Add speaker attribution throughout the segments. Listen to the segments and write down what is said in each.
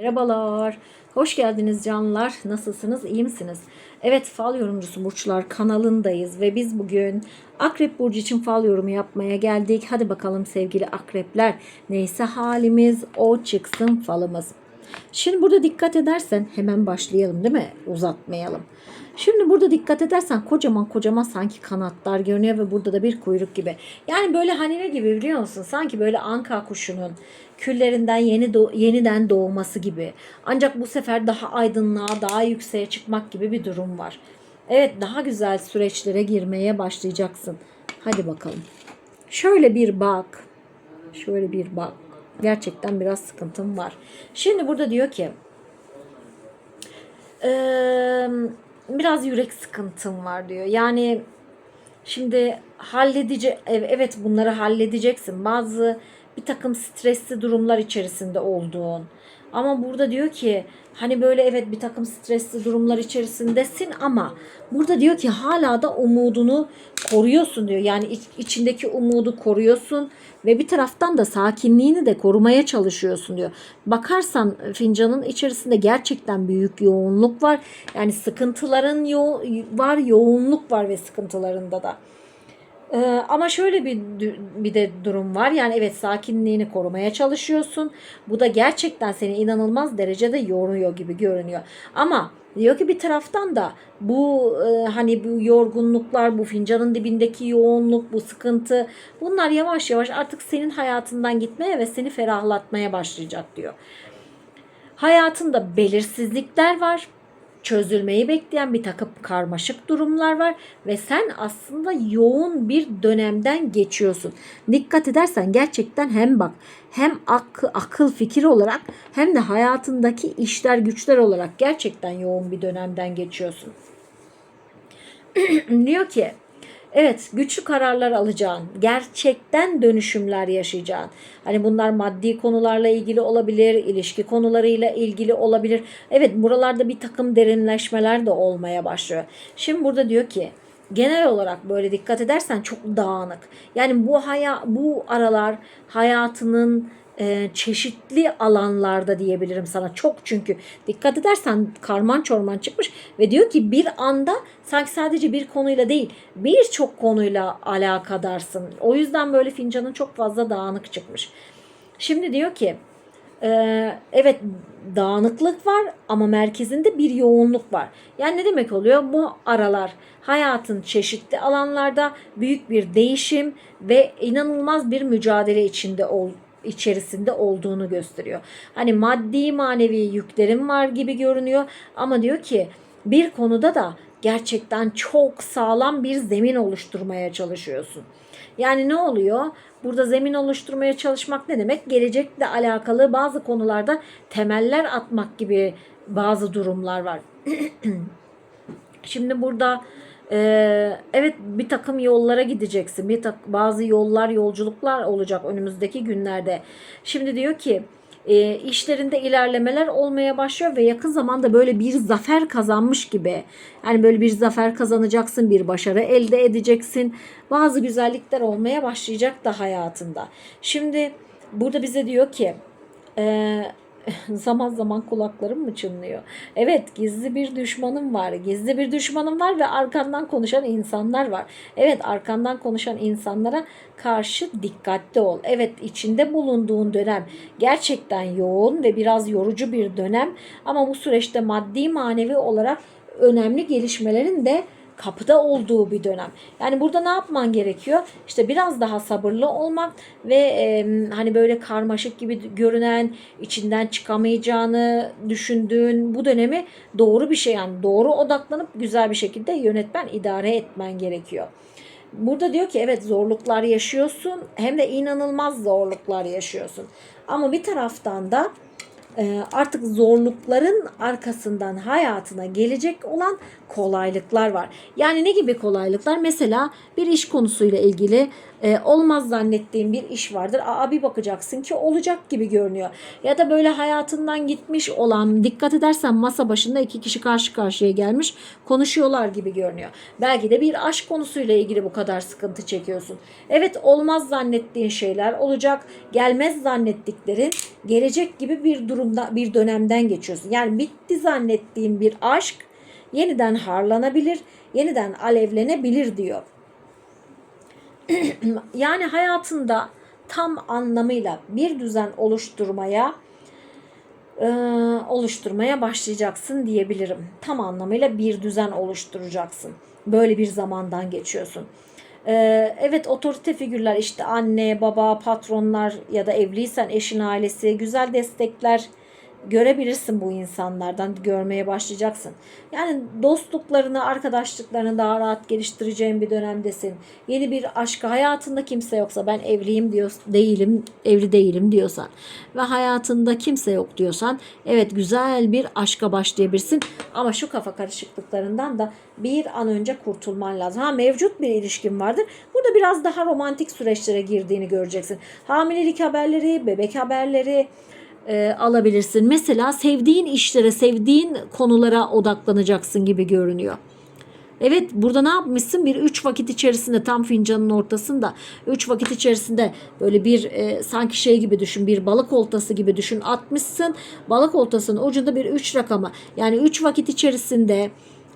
Speaker 1: Merhabalar. Hoş geldiniz canlılar. Nasılsınız? İyi misiniz? Evet Fal Yorumcusu Burçlar kanalındayız ve biz bugün Akrep Burcu için fal yorumu yapmaya geldik. Hadi bakalım sevgili akrepler. Neyse halimiz o çıksın falımız. Şimdi burada dikkat edersen hemen başlayalım değil mi? Uzatmayalım. Şimdi burada dikkat edersen kocaman kocaman sanki kanatlar görünüyor ve burada da bir kuyruk gibi. Yani böyle hani ne gibi biliyor musun? Sanki böyle anka kuşunun küllerinden yeni doğ- yeniden doğması gibi. Ancak bu sefer daha aydınlığa, daha yükseğe çıkmak gibi bir durum var. Evet daha güzel süreçlere girmeye başlayacaksın. Hadi bakalım. Şöyle bir bak. Şöyle bir bak. Gerçekten biraz sıkıntım var. Şimdi burada diyor ki eee, biraz yürek sıkıntım var diyor. Yani şimdi halledice ev- evet bunları halledeceksin. Bazı bir takım stresli durumlar içerisinde olduğun. Ama burada diyor ki hani böyle evet bir takım stresli durumlar içerisindesin ama burada diyor ki hala da umudunu koruyorsun diyor. Yani iç- içindeki umudu koruyorsun ve bir taraftan da sakinliğini de korumaya çalışıyorsun diyor. Bakarsan fincanın içerisinde gerçekten büyük yoğunluk var. Yani sıkıntıların yo var, yoğunluk var ve sıkıntılarında da. Ee, ama şöyle bir bir de durum var. Yani evet sakinliğini korumaya çalışıyorsun. Bu da gerçekten seni inanılmaz derecede yoruyor gibi görünüyor. Ama diyor ki bir taraftan da bu e, hani bu yorgunluklar, bu fincanın dibindeki yoğunluk, bu sıkıntı bunlar yavaş yavaş artık senin hayatından gitmeye ve seni ferahlatmaya başlayacak diyor. Hayatında belirsizlikler var. Çözülmeyi bekleyen bir takım karmaşık durumlar var ve sen aslında yoğun bir dönemden geçiyorsun. Dikkat edersen gerçekten hem bak hem akıl, akıl fikir olarak hem de hayatındaki işler güçler olarak gerçekten yoğun bir dönemden geçiyorsun. diyor ki Evet güçlü kararlar alacağın, gerçekten dönüşümler yaşayacağın. Hani bunlar maddi konularla ilgili olabilir, ilişki konularıyla ilgili olabilir. Evet buralarda bir takım derinleşmeler de olmaya başlıyor. Şimdi burada diyor ki genel olarak böyle dikkat edersen çok dağınık. Yani bu haya bu aralar hayatının e, çeşitli alanlarda diyebilirim sana. Çok çünkü dikkat edersen karman çorman çıkmış ve diyor ki bir anda sanki sadece bir konuyla değil birçok konuyla alakadarsın. O yüzden böyle fincanın çok fazla dağınık çıkmış. Şimdi diyor ki ee, evet dağınıklık var ama merkezinde bir yoğunluk var. Yani ne demek oluyor? Bu aralar hayatın çeşitli alanlarda büyük bir değişim ve inanılmaz bir mücadele içinde ol, içerisinde olduğunu gösteriyor. Hani maddi manevi yüklerim var gibi görünüyor ama diyor ki bir konuda da gerçekten çok sağlam bir zemin oluşturmaya çalışıyorsun. Yani ne oluyor? Burada zemin oluşturmaya çalışmak ne demek? Gelecekle alakalı bazı konularda temeller atmak gibi bazı durumlar var. Şimdi burada e, evet bir takım yollara gideceksin. Bir tak, bazı yollar, yolculuklar olacak önümüzdeki günlerde. Şimdi diyor ki e, işlerinde ilerlemeler olmaya başlıyor ve yakın zamanda böyle bir zafer kazanmış gibi. Yani böyle bir zafer kazanacaksın, bir başarı elde edeceksin. Bazı güzellikler olmaya başlayacak da hayatında. Şimdi burada bize diyor ki e, zaman zaman kulaklarım mı çınlıyor? Evet gizli bir düşmanım var. Gizli bir düşmanım var ve arkandan konuşan insanlar var. Evet arkandan konuşan insanlara karşı dikkatli ol. Evet içinde bulunduğun dönem gerçekten yoğun ve biraz yorucu bir dönem ama bu süreçte maddi manevi olarak önemli gelişmelerin de kapıda olduğu bir dönem. Yani burada ne yapman gerekiyor? İşte biraz daha sabırlı olmak ve e, hani böyle karmaşık gibi görünen, içinden çıkamayacağını düşündüğün bu dönemi doğru bir şey yani doğru odaklanıp güzel bir şekilde yönetmen, idare etmen gerekiyor. Burada diyor ki evet zorluklar yaşıyorsun hem de inanılmaz zorluklar yaşıyorsun. Ama bir taraftan da artık zorlukların arkasından hayatına gelecek olan kolaylıklar var. Yani ne gibi kolaylıklar? Mesela bir iş konusuyla ilgili e, olmaz zannettiğin bir iş vardır. Aa bir bakacaksın ki olacak gibi görünüyor. Ya da böyle hayatından gitmiş olan dikkat edersen masa başında iki kişi karşı karşıya gelmiş konuşuyorlar gibi görünüyor. Belki de bir aşk konusuyla ilgili bu kadar sıkıntı çekiyorsun. Evet olmaz zannettiğin şeyler olacak. Gelmez zannettiklerin gelecek gibi bir durumda bir dönemden geçiyorsun. Yani bitti zannettiğin bir aşk yeniden harlanabilir, yeniden alevlenebilir diyor. yani hayatında tam anlamıyla bir düzen oluşturmaya e, oluşturmaya başlayacaksın diyebilirim. Tam anlamıyla bir düzen oluşturacaksın. Böyle bir zamandan geçiyorsun. E, evet otorite figürler işte anne, baba, patronlar ya da evliysen eşin ailesi güzel destekler görebilirsin bu insanlardan görmeye başlayacaksın. Yani dostluklarını, arkadaşlıklarını daha rahat geliştireceğin bir dönemdesin. Yeni bir aşka hayatında kimse yoksa ben evliyim diyor, değilim, evli değilim diyorsan ve hayatında kimse yok diyorsan evet güzel bir aşka başlayabilirsin ama şu kafa karışıklıklarından da bir an önce kurtulman lazım. Ha mevcut bir ilişkin vardır. Burada biraz daha romantik süreçlere girdiğini göreceksin. Hamilelik haberleri, bebek haberleri, e, alabilirsin. Mesela sevdiğin işlere, sevdiğin konulara odaklanacaksın gibi görünüyor. Evet burada ne yapmışsın? Bir üç vakit içerisinde tam fincanın ortasında üç vakit içerisinde böyle bir e, sanki şey gibi düşün bir balık oltası gibi düşün atmışsın. Balık oltasının ucunda bir üç rakamı yani üç vakit içerisinde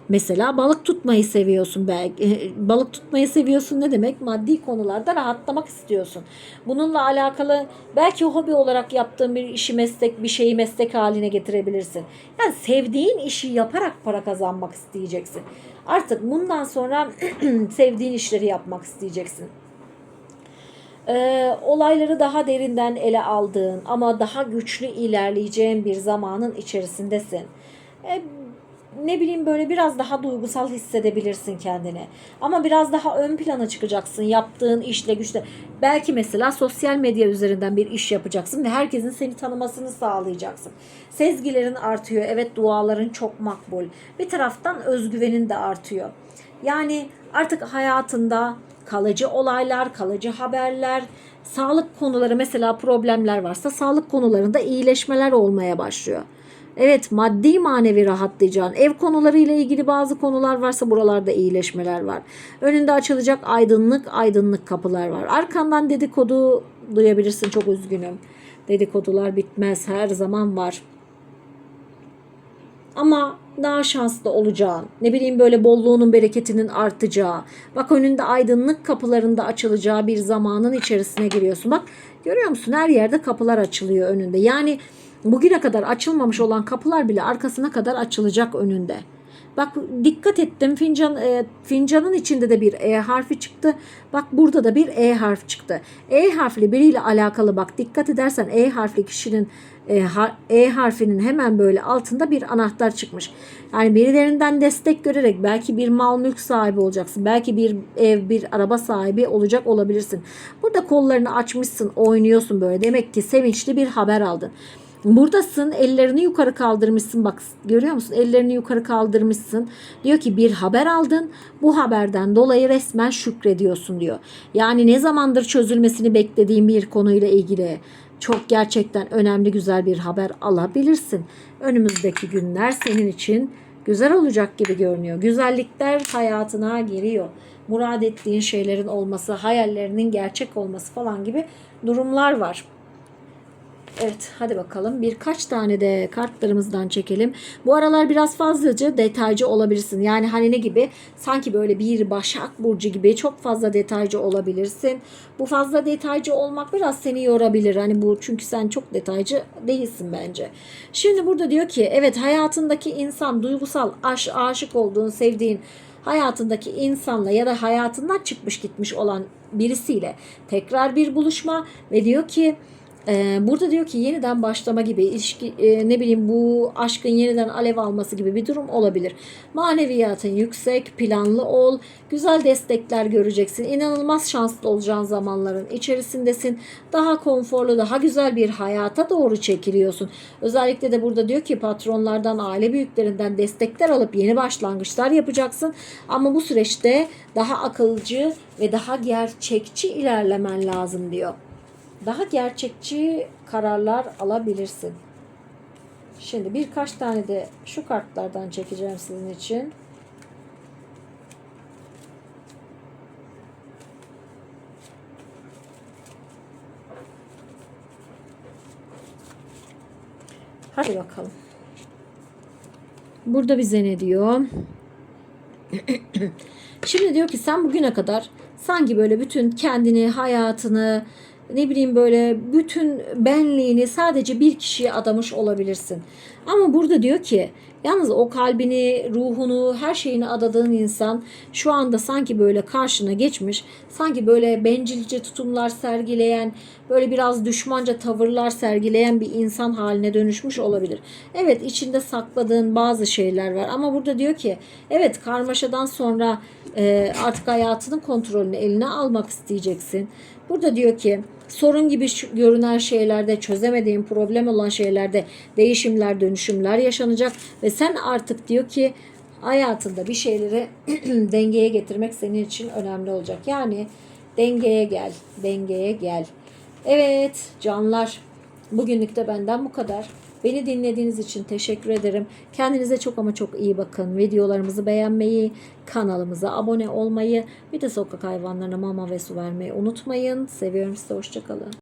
Speaker 1: Mesela balık tutmayı seviyorsun belki. Balık tutmayı seviyorsun ne demek? Maddi konularda rahatlamak istiyorsun. Bununla alakalı belki hobi olarak yaptığın bir işi meslek, bir şeyi meslek haline getirebilirsin. Yani sevdiğin işi yaparak para kazanmak isteyeceksin. Artık bundan sonra sevdiğin işleri yapmak isteyeceksin. Ee, olayları daha derinden ele aldığın ama daha güçlü ilerleyeceğin bir zamanın içerisindesin. Ee, ne bileyim böyle biraz daha duygusal hissedebilirsin kendini. Ama biraz daha ön plana çıkacaksın yaptığın işle güçle. Belki mesela sosyal medya üzerinden bir iş yapacaksın ve herkesin seni tanımasını sağlayacaksın. Sezgilerin artıyor. Evet duaların çok makbul. Bir taraftan özgüvenin de artıyor. Yani artık hayatında kalıcı olaylar, kalıcı haberler, sağlık konuları mesela problemler varsa sağlık konularında iyileşmeler olmaya başlıyor. Evet maddi manevi rahatlayacağın ev konularıyla ilgili bazı konular varsa buralarda iyileşmeler var. Önünde açılacak aydınlık aydınlık kapılar var. Arkandan dedikodu duyabilirsin çok üzgünüm. Dedikodular bitmez her zaman var. Ama daha şanslı olacağın, ne bileyim böyle bolluğunun bereketinin artacağı, bak önünde aydınlık kapılarında açılacağı bir zamanın içerisine giriyorsun. Bak görüyor musun her yerde kapılar açılıyor önünde. Yani bugüne kadar açılmamış olan kapılar bile arkasına kadar açılacak önünde. Bak dikkat ettim fincan e, fincanın içinde de bir E harfi çıktı. Bak burada da bir E harf çıktı. E harfli biriyle alakalı bak dikkat edersen E harfli kişinin e, har, e harfinin hemen böyle altında bir anahtar çıkmış. Yani birilerinden destek görerek belki bir mal mülk sahibi olacaksın. Belki bir ev, bir araba sahibi olacak olabilirsin. Burada kollarını açmışsın, oynuyorsun böyle. Demek ki sevinçli bir haber aldın. Buradasın ellerini yukarı kaldırmışsın bak görüyor musun ellerini yukarı kaldırmışsın diyor ki bir haber aldın bu haberden dolayı resmen şükrediyorsun diyor. Yani ne zamandır çözülmesini beklediğin bir konuyla ilgili çok gerçekten önemli güzel bir haber alabilirsin. Önümüzdeki günler senin için güzel olacak gibi görünüyor. Güzellikler hayatına giriyor. Murad ettiğin şeylerin olması, hayallerinin gerçek olması falan gibi durumlar var. Evet hadi bakalım birkaç tane de kartlarımızdan çekelim. Bu aralar biraz fazlaca detaycı olabilirsin. Yani hani ne gibi sanki böyle bir Başak Burcu gibi çok fazla detaycı olabilirsin. Bu fazla detaycı olmak biraz seni yorabilir. Hani bu çünkü sen çok detaycı değilsin bence. Şimdi burada diyor ki evet hayatındaki insan duygusal aş, aşık olduğun sevdiğin hayatındaki insanla ya da hayatından çıkmış gitmiş olan birisiyle tekrar bir buluşma ve diyor ki Ee, burada diyor ki yeniden başlama gibi ilişki e, ne bileyim bu aşkın yeniden alev alması gibi bir durum olabilir. Maneviyatın yüksek, planlı ol, güzel destekler göreceksin. İnanılmaz şanslı olacağın zamanların içerisindesin. Daha konforlu, daha güzel bir hayata doğru çekiliyorsun. Özellikle de burada diyor ki patronlardan, aile büyüklerinden destekler alıp yeni başlangıçlar yapacaksın. Ama bu süreçte daha akılcı ve daha gerçekçi ilerlemen lazım diyor daha gerçekçi kararlar alabilirsin. Şimdi birkaç tane de şu kartlardan çekeceğim sizin için. Hadi bakalım. Burada bize ne diyor? Şimdi diyor ki sen bugüne kadar sanki böyle bütün kendini, hayatını, ne bileyim böyle bütün benliğini sadece bir kişiye adamış olabilirsin. Ama burada diyor ki yalnız o kalbini, ruhunu, her şeyini adadığın insan şu anda sanki böyle karşına geçmiş. Sanki böyle bencilce tutumlar sergileyen, böyle biraz düşmanca tavırlar sergileyen bir insan haline dönüşmüş olabilir. Evet içinde sakladığın bazı şeyler var ama burada diyor ki evet karmaşadan sonra e, artık hayatının kontrolünü eline almak isteyeceksin. Burada diyor ki sorun gibi görünen şeylerde, çözemediğin problem olan şeylerde değişimler, dönüşümler yaşanacak ve sen artık diyor ki hayatında bir şeyleri dengeye getirmek senin için önemli olacak. Yani dengeye gel, dengeye gel. Evet canlar bugünlük de benden bu kadar. Beni dinlediğiniz için teşekkür ederim. Kendinize çok ama çok iyi bakın. Videolarımızı beğenmeyi, kanalımıza abone olmayı, bir de sokak hayvanlarına mama ve su vermeyi unutmayın. Seviyorum sizi. Hoşçakalın.